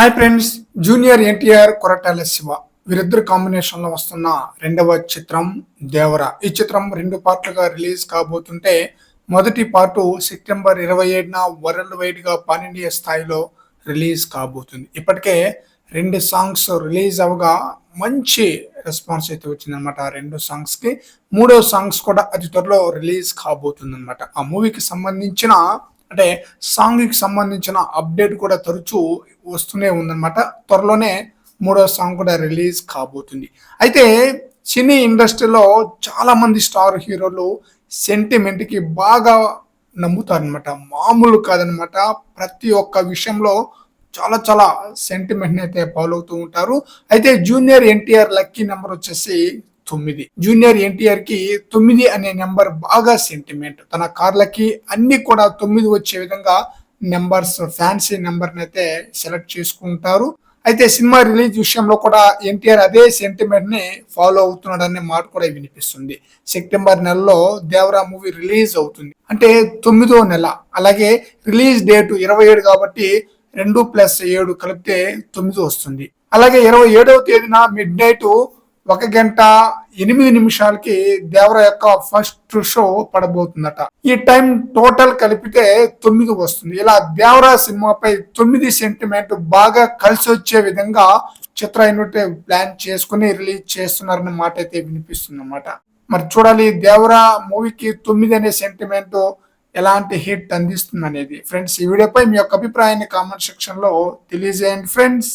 Hi friends junior NTR Koratala Siva. వీరిద్దరు కాంబినేషన్లో వస్తున్న రెండవ చిత్రం దేవర. ఈ చిత్రం రెండు పార్ట్లుగా రిలీజ్ కాబోతుంటే మొదటి పార్టు సెప్టెంబర్ ఇరవై ఏడున వరల్డ్ వైడ్గా పాన్ ఇండియా స్థాయిలో రిలీజ్ కాబోతుంది. ఇప్పటికే రెండు సాంగ్స్ రిలీజ్ అవగా మంచి రెస్పాన్స్ అయితే వచ్చిందనమాట ఆ రెండు సాంగ్స్కి. మూడో సాంగ్స్ కూడా అతి త్వరలో రిలీజ్ కాబోతుంది అనమాట ఆ మూవీకి సంబంధించిన అంటే సాంగ్కి సంబంధించిన అప్డేట్ కూడా తరచూ వస్తూనే ఉందన్నమాట. త్వరలోనే మూడో సాంగ్ కూడా రిలీజ్ కాబోతుంది. అయితే సినీ ఇండస్ట్రీలో చాలామంది స్టార్ హీరోలు సెంటిమెంట్కి బాగా నమ్ముతారనమాట మామూలు కాదనమాట ప్రతి ఒక్క విషయంలో చాలా చాలా సెంటిమెంట్ని అయితే ఫాలో అవుతూ ఉంటారు. అయితే జూనియర్ ఎన్టీఆర్ లక్కీ నెంబర్ వచ్చేసి తొమ్మిది. జూనియర్ ఎన్టీఆర్కి తొమ్మిది అనే నెంబర్ బాగా సెంటిమెంట్ తన కార్లకి అన్ని కూడా తొమ్మిది వచ్చే విధంగా నెంబర్స్ ఫ్యాన్సీ నెంబర్ అయితే సెలెక్ట్ చేసుకుంటారు. అయితే సినిమా రిలీజ్ విషయంలో కూడా ఎన్టీఆర్ అదే సెంటిమెంట్ని ఫాలో అవుతున్నాడనే మాట కూడా వినిపిస్తుంది. సెప్టెంబర్ నెలలో దేవరా మూవీ రిలీజ్ అవుతుంది. అంటే తొమ్మిదో నెల. అలాగే రిలీజ్ డేట్ ఇరవై ఏడు కాబట్టి రెండు ప్లస్ ఏడు కలిపితే తొమ్మిది వస్తుంది. అలాగే ఇరవై ఏడవ తేదీన మిడ్ నైట్ ఒక గంట ఎనిమిది నిమిషాలకి దేవర యొక్క ఫస్ట్ షో పడబోతుందట. ఈ టైం టోటల్ కలిపితే తొమ్మిది వస్తుంది. ఇలా దేవర సినిమాపై తొమ్మిది సెంటిమెంట్ బాగా కలిసి వచ్చే విధంగా చిత్ర యూనిట్ ప్లాన్ చేసుకుని రిలీజ్ చేస్తున్నారన్న మాట అయితే వినిపిస్తుంది అన్నమాట మరి చూడాలి దేవర మూవీకి తొమ్మిది అనే సెంటిమెంట్ ఎలాంటి హిట్ అందిస్తుంది అనేది ఫ్రెండ్స్ ఈ వీడియోపై మీ యొక్క అభిప్రాయాన్ని కామెంట్ సెక్షన్లో తెలియజేయండి ఫ్రెండ్స్.